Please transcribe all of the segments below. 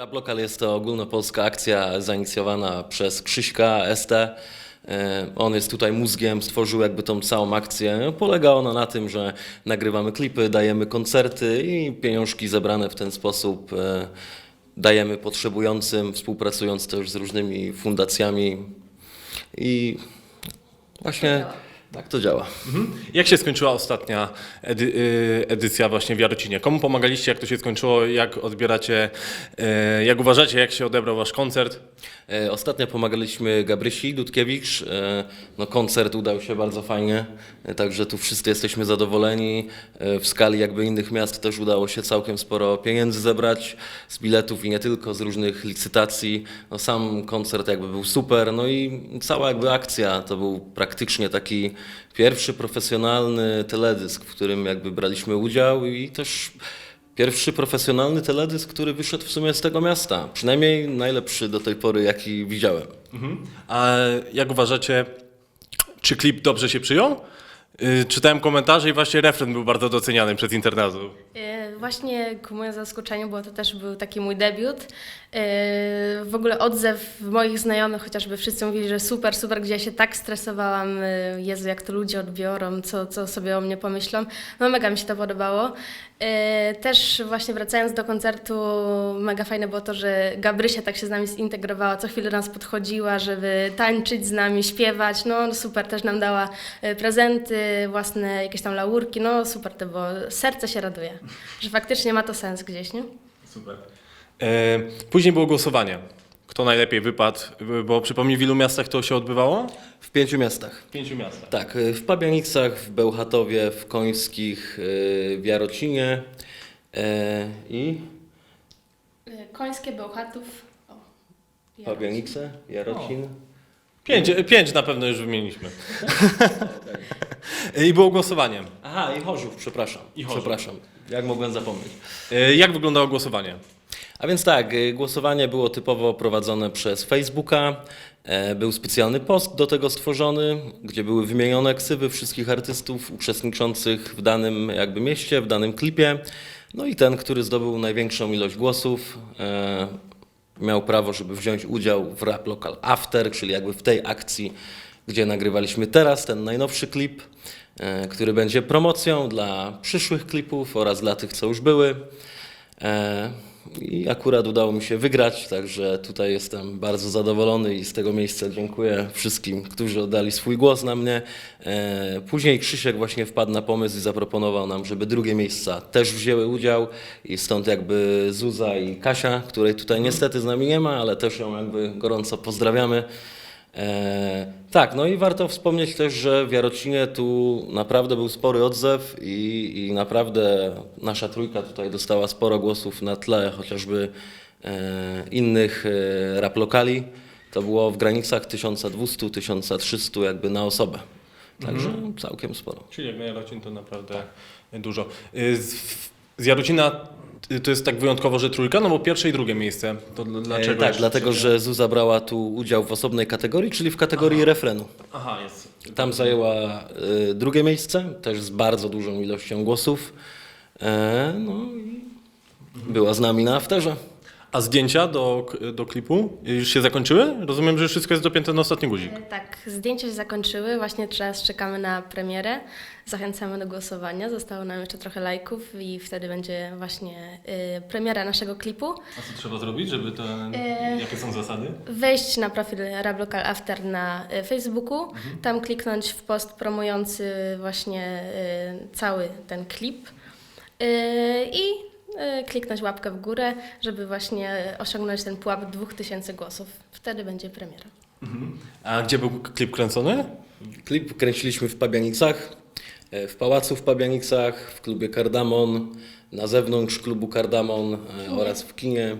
Rap Lokal jest to ogólnopolska akcja zainicjowana przez Krzyśka ST. E, On jest tutaj mózgiem, stworzył jakby tą całą akcję. Polega ona na tym, że nagrywamy klipy, dajemy koncerty i pieniążki zebrane w ten sposób e, dajemy potrzebującym, współpracując też z różnymi fundacjami. I właśnie tak to działa. Mhm. Jak się skończyła ostatnia edy, y, edycja właśnie w Jarocinie? Komu pomagaliście, jak to się skończyło, jak odbieracie, y, jak uważacie, jak się odebrał wasz koncert? E, Ostatnio pomagaliśmy Gabrysi Dudkiewicz. E, No, koncert udał się bardzo fajnie, e, także tu wszyscy jesteśmy zadowoleni. E, W skali jakby innych miast też udało się całkiem sporo pieniędzy zebrać z biletów i nie tylko, z różnych licytacji. No, sam koncert jakby był super, no i cała jakby akcja to był praktycznie taki pierwszy profesjonalny teledysk, w którym jakby braliśmy udział i też Pierwszy profesjonalny teledysk, który wyszedł w sumie z tego miasta. Przynajmniej najlepszy do tej pory, jaki widziałem. A jak uważacie, czy klip dobrze się przyjął? Y, Czytałem komentarze i właśnie refren był bardzo doceniany przez internautów. E, Właśnie ku mojemu zaskoczeniu, bo to też był taki mój debiut. e, W ogóle odzew moich znajomych, chociażby wszyscy mówili, że super, super, gdzie ja się tak stresowałam, e, Jezu, jak to ludzie odbiorą, co, co sobie o mnie pomyślą. No mega mi się to podobało. Też właśnie wracając do koncertu, mega fajne było to, że Gabrysia tak się z nami zintegrowała, co chwilę nas podchodziła, żeby tańczyć z nami, śpiewać. No super, też nam dała e, własne jakieś tam laurki. No super to było. Serce się raduje, że faktycznie ma to sens gdzieś, nie? Super. E, Później było głosowanie. Kto najlepiej wypadł, bo przypomnij, w ilu miastach to się odbywało? W pięciu miastach. W pięciu miastach. Tak, y, w Pabianicach, w Bełchatowie, w Końskich, y, w Jarocinie e, i E, Końskie, Bełchatów. O, Jarocin. Pabianice, Jarocin. Pięć, e, pięć na pewno już wymieniliśmy. I było głosowanie. Aha, i Chorzów, przepraszam. I Chorzów. Przepraszam, jak mogłem zapomnieć. E, Jak wyglądało głosowanie? A więc tak, y, głosowanie było typowo prowadzone przez Facebooka. E, Był specjalny post do tego stworzony, gdzie były wymienione ksywy wszystkich artystów uczestniczących w danym jakby mieście, w danym klipie. No i ten, który zdobył największą ilość głosów, e, miał prawo, żeby wziąć udział w Rap Local After, czyli jakby w tej akcji, gdzie nagrywaliśmy teraz ten najnowszy klip, e, który będzie promocją dla przyszłych klipów oraz dla tych, co już były. I akurat udało mi się wygrać, także tutaj jestem bardzo zadowolony i z tego miejsca dziękuję wszystkim, którzy oddali swój głos na mnie. E, Później Krzysiek właśnie wpadł na pomysł i zaproponował nam, żeby drugie miejsca też wzięły udział i stąd jakby Zuza i Kasia, której tutaj niestety z nami nie ma, ale też ją jakby gorąco pozdrawiamy. E, tak, no i warto wspomnieć też, że w Jarocinie tu naprawdę był spory odzew i, i naprawdę nasza trójka tutaj dostała sporo głosów na tle chociażby e, innych e, rap lokali. To było w granicach 1200-1300 jakby na osobę. Także całkiem sporo. Czyli jak na Jarocin to naprawdę dużo. Y, Z, z Jarocina to jest tak wyjątkowo, że trójka, no bo pierwsze i drugie miejsce. To dl- dlaczego? E, tak, dlatego że Zuza brała tu udział w osobnej kategorii, czyli w kategorii refrenu. Aha, jest. Tam zajęła y, drugie miejsce, też z bardzo dużą ilością głosów. E, no i była z nami na afterze. A zdjęcia do, do klipu już się zakończyły? Rozumiem, że wszystko jest dopięte na ostatni guzik. E, Tak, zdjęcia się zakończyły, właśnie teraz czekamy na premierę. Zachęcamy do głosowania, zostało nam jeszcze trochę lajków i wtedy będzie właśnie y, premiera naszego klipu. A co trzeba zrobić, żeby to... E, Jakie są zasady? Wejść na profil Rap Local After na y, Facebooku, tam kliknąć w post promujący właśnie y, cały ten klip y, i kliknąć łapkę w górę, żeby właśnie osiągnąć ten pułap 2000 głosów. Wtedy będzie premiera. A gdzie był klip kręcony? Klip kręciliśmy w Pabianicach, e, w Pałacu w Pabianicach, w klubie Kardamon, na zewnątrz klubu Kardamon e, oraz w kinie.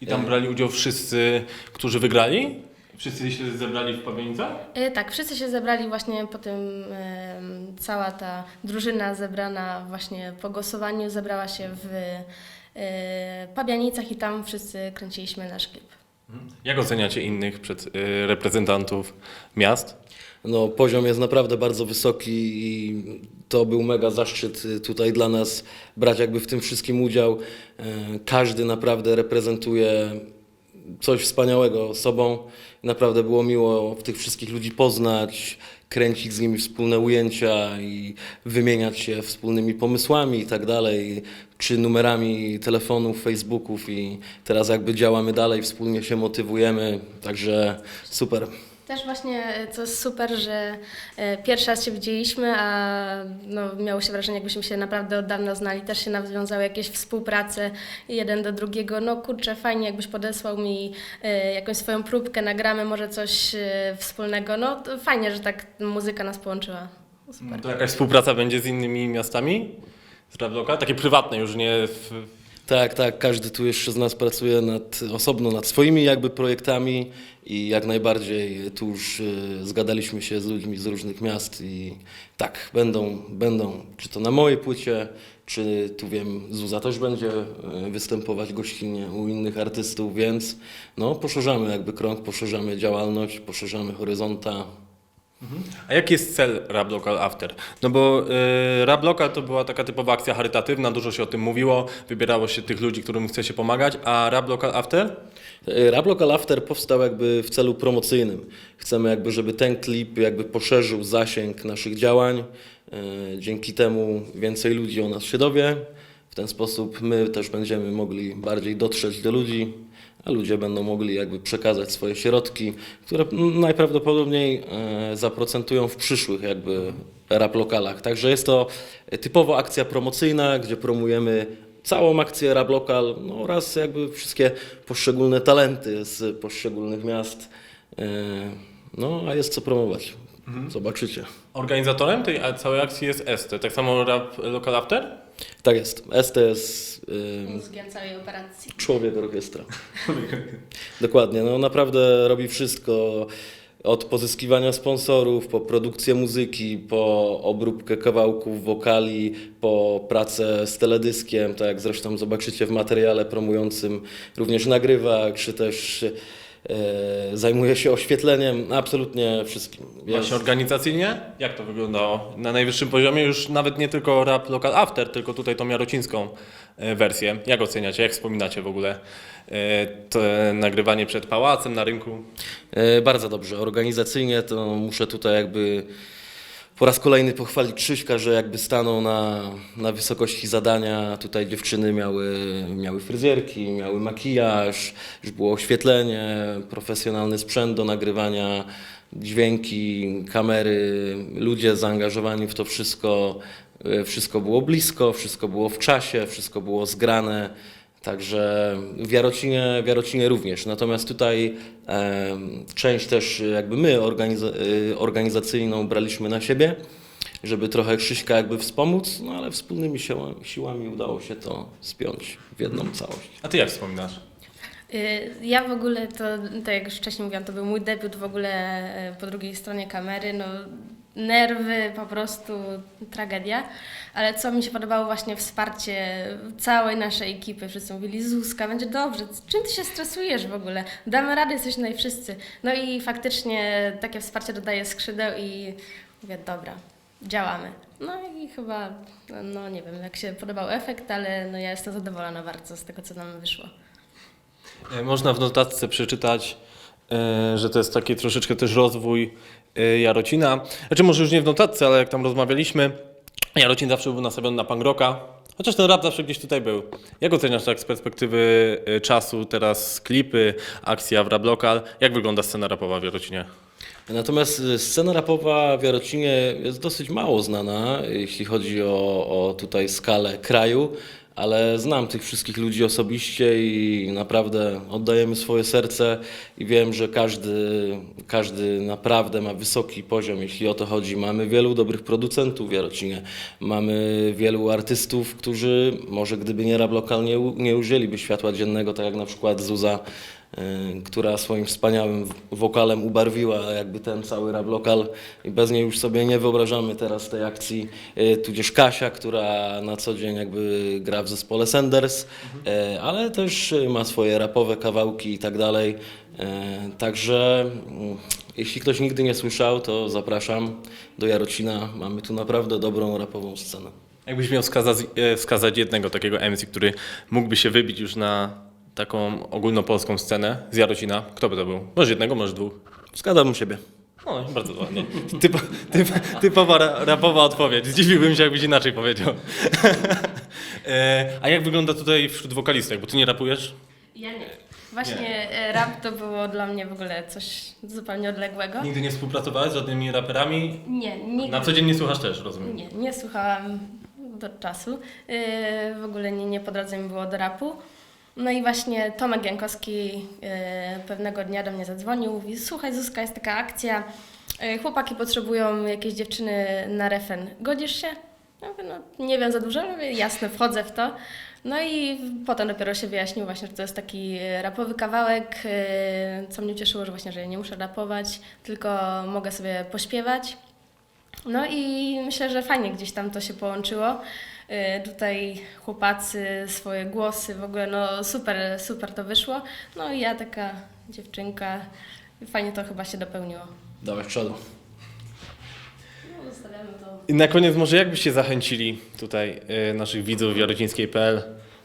I tam brali udział wszyscy, którzy wygrali? Wszyscy się zebrali w Pawienicach? Y, Tak, wszyscy się zebrali właśnie po tym, em, cała ta drużyna zebrana właśnie po głosowaniu zebrała się w y, Pabianicach i tam wszyscy kręciliśmy nasz klip. Jak oceniacie innych przed, y, reprezentantów miast? No, poziom jest naprawdę bardzo wysoki i to był mega zaszczyt y, tutaj dla nas brać jakby w tym wszystkim udział. E, Każdy naprawdę reprezentuje coś wspaniałego sobą. Naprawdę było miło tych wszystkich ludzi poznać, kręcić z nimi wspólne ujęcia i wymieniać się wspólnymi pomysłami i tak dalej, czy numerami telefonów, Facebooków i teraz jakby działamy dalej, wspólnie się motywujemy, także super. Też właśnie e, to jest super, że e, pierwszy raz się widzieliśmy, a no, miało się wrażenie, jakbyśmy się naprawdę od dawna znali. Też się nawiązały jakieś współprace jeden do drugiego. No kurczę, fajnie jakbyś podesłał mi e, jakąś swoją próbkę, nagramy może coś wspólnego. No fajnie, że tak muzyka nas połączyła. Super. To jakaś współpraca będzie z innymi miastami z Rabloka? Takie prywatne już, nie w, Tak, tak. Każdy tu jeszcze z nas pracuje nad, osobno nad swoimi jakby projektami i jak najbardziej tu już y, zgadaliśmy się z ludźmi z różnych miast i tak, będą, będą, czy to na mojej płycie, czy tu wiem, Zuza też będzie y, występować gościnnie u innych artystów, więc no, poszerzamy jakby krąg, poszerzamy działalność, poszerzamy horyzonta. A jaki jest cel Rap Local After? No bo y, Rap Local to była taka typowa akcja charytatywna, dużo się o tym mówiło, wybierało się tych ludzi, którym chce się pomagać, a Rap Local After? Rap Local After powstał jakby w celu promocyjnym. Chcemy jakby, żeby ten klip jakby poszerzył zasięg naszych działań. E, Dzięki temu więcej ludzi o nas się dowie. W ten sposób my też będziemy mogli bardziej dotrzeć do ludzi, a ludzie będą mogli jakby przekazać swoje środki, które najprawdopodobniej e, zaprocentują w przyszłych jakby rap lokalach. Także jest to typowo akcja promocyjna, gdzie promujemy całą akcję Rap Local no, oraz jakby wszystkie poszczególne talenty z poszczególnych miast. E, No, a jest co promować. Zobaczycie. Organizatorem tej całej akcji jest ST, tak samo Rap Local After? Tak jest. STS, y, Mózgiem całej operacji. człowiek orkiestra. Dokładnie. No, naprawdę robi wszystko. Od pozyskiwania sponsorów, po produkcję muzyki, po obróbkę kawałków, wokali, po pracę z teledyskiem, tak jak zresztą zobaczycie w materiale promującym, również nagrywa, czy też zajmuje się oświetleniem, absolutnie wszystkim. Właśnie organizacyjnie? Jak to wyglądało? Na najwyższym poziomie już nawet nie tylko Rap Local After, tylko tutaj tą jarocińską e, wersję. Jak oceniacie, jak wspominacie w ogóle e, to nagrywanie przed pałacem na rynku? E, Bardzo dobrze. Organizacyjnie to muszę tutaj jakby po raz kolejny pochwalić Krzyśka, że jakby stanął na, na wysokości zadania. Tutaj dziewczyny miały, miały fryzjerki, miały makijaż, już było oświetlenie, profesjonalny sprzęt do nagrywania, dźwięki, kamery, ludzie zaangażowani w to wszystko. E, Wszystko było blisko, wszystko było w czasie, wszystko było zgrane. Także w Jarocinie, w Jarocinie również. Natomiast tutaj em, część też jakby my organiza- y, organizacyjną braliśmy na siebie, żeby trochę Krzyśka jakby wspomóc, no ale wspólnymi siłami, siłami udało się to spiąć w jedną całość. A ty jak wspominasz? Y, Ja w ogóle to, tak jak już wcześniej mówiłam, to był mój debiut w ogóle e, po drugiej stronie kamery. No, nerwy, po prostu tragedia. Ale co mi się podobało, właśnie wsparcie całej naszej ekipy. Wszyscy mówili, Zuzka, będzie dobrze. Czym ty się stresujesz w ogóle? Damy radę, jesteśmy tutaj wszyscy. No i faktycznie takie wsparcie dodaje skrzydeł i mówię, dobra, działamy. No i chyba, no nie wiem, jak się podobał efekt, ale no ja jestem zadowolona bardzo z tego, co nam wyszło. E, Można w notatce przeczytać, że to jest taki troszeczkę też rozwój e, Jarocina. Znaczy może już nie w notatce, ale jak tam rozmawialiśmy, Jarocin zawsze był nastawiony na punk rocka, chociaż ten rap zawsze gdzieś tutaj był. Jak oceniasz tak z perspektywy e, czasu, teraz klipy, akcja w Rap Local? Jak wygląda scena rapowa w Jarocinie? Natomiast scena rapowa w Jarocinie jest dosyć mało znana, jeśli chodzi o, o tutaj skalę kraju, ale znam tych wszystkich ludzi osobiście i naprawdę oddajemy swoje serce i wiem, że każdy, każdy naprawdę ma wysoki poziom, jeśli o to chodzi. Mamy wielu dobrych producentów w Jarocinie, mamy wielu artystów, którzy może gdyby nie rap lokal nie, u- nie ujrzeliby światła dziennego, tak jak na przykład Zuza która swoim wspaniałym wokalem ubarwiła jakby ten cały rap lokal i bez niej już sobie nie wyobrażamy teraz tej akcji. E, Tudzież Kasia, która na co dzień jakby gra w zespole Senders, e, ale też ma swoje rapowe kawałki i tak dalej. Także mm, jeśli ktoś nigdy nie słyszał, to zapraszam do Jarocina. Mamy tu naprawdę dobrą rapową scenę. Jakbyś miał wskazać, e, wskazać jednego takiego MC, który mógłby się wybić już na taką ogólnopolską scenę z Jarocina, kto by to był? Może jednego, może dwóch. Zgadzam siebie. No, bardzo ładnie. Typo, typ, typowa ra, rapowa odpowiedź. Zdziwiłbym się, jakbyś inaczej powiedział. e, a jak wygląda tutaj wśród wokalistek? Bo ty nie rapujesz? Ja nie. Właśnie e, rap to było dla mnie w ogóle coś zupełnie odległego. Nigdy nie współpracowałeś z żadnymi raperami? Nie, nigdy. Na co dzień nie słuchasz też, rozumiem. Nie, nie słuchałam do czasu. Yy, w ogóle nie, nie po drodze mi było do rapu. No i właśnie Tomek Jankowski yy, pewnego dnia do mnie zadzwonił. Mówi, słuchaj Zuzka, jest taka akcja. Yy, chłopaki potrzebują jakieś dziewczyny na refen. Godzisz się? Ja mówię, no nie wiem za dużo, mówię, jasne, wchodzę w to. No i potem dopiero się wyjaśnił właśnie, że to jest taki rapowy kawałek, yy, co mnie cieszyło, że właśnie, że nie muszę rapować, tylko mogę sobie pośpiewać. No i myślę, że fajnie gdzieś tam to się połączyło. Y, Tutaj chłopacy, swoje głosy, w ogóle no super, super to wyszło. No i ja taka dziewczynka, fajnie to chyba się dopełniło. Dawaj w przodu. No, zostawiamy to. I na koniec może jakbyście zachęcili tutaj e, naszych widzów jarocińskiej.pl,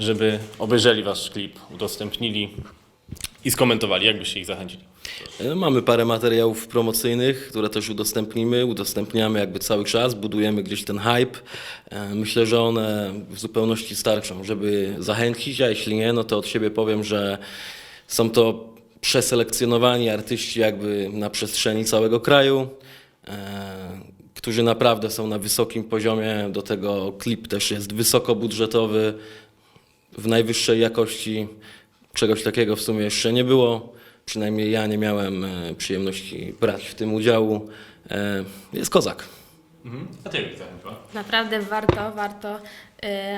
żeby obejrzeli wasz klip, udostępnili i skomentowali. Jak byście ich zachęcili? E, Mamy parę materiałów promocyjnych, które też udostępnimy. Udostępniamy jakby cały czas, budujemy gdzieś ten hype. E, Myślę, że one w zupełności starczą, żeby zachęcić, a jeśli nie, no to od siebie powiem, że są to przeselekcjonowani artyści jakby na przestrzeni całego kraju, e, którzy naprawdę są na wysokim poziomie. Do tego klip też jest wysokobudżetowy, w najwyższej jakości. Czegoś takiego w sumie jeszcze nie było. Przynajmniej ja nie miałem e, przyjemności brać w tym udziału. E, Jest kozak. Mhm. A ty jak? Naprawdę warto, warto. Y,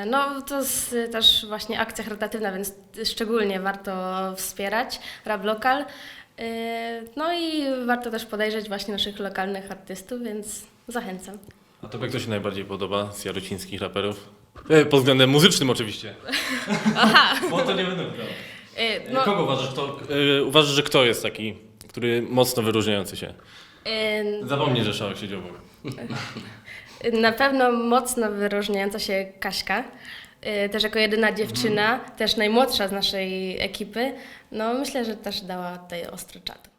No to jest też właśnie akcja charytatywna, więc szczególnie warto wspierać Rap Lokal. No i warto też podejrzeć właśnie naszych lokalnych artystów, więc zachęcam. A tobie kto się najbardziej podoba z jarocińskich raperów? E, pod względem muzycznym oczywiście. Aha! Bo to nie będę grał. Y, No. Kogo uważasz, e, uważasz, że kto jest taki, który mocno wyróżniający się? y, Zapomnij, że Szałek siedzi obok. Na pewno mocno wyróżniająca się Kaśka, y, też jako jedyna dziewczyna, też najmłodsza z naszej ekipy. No myślę, że też dała tutaj ostry czat.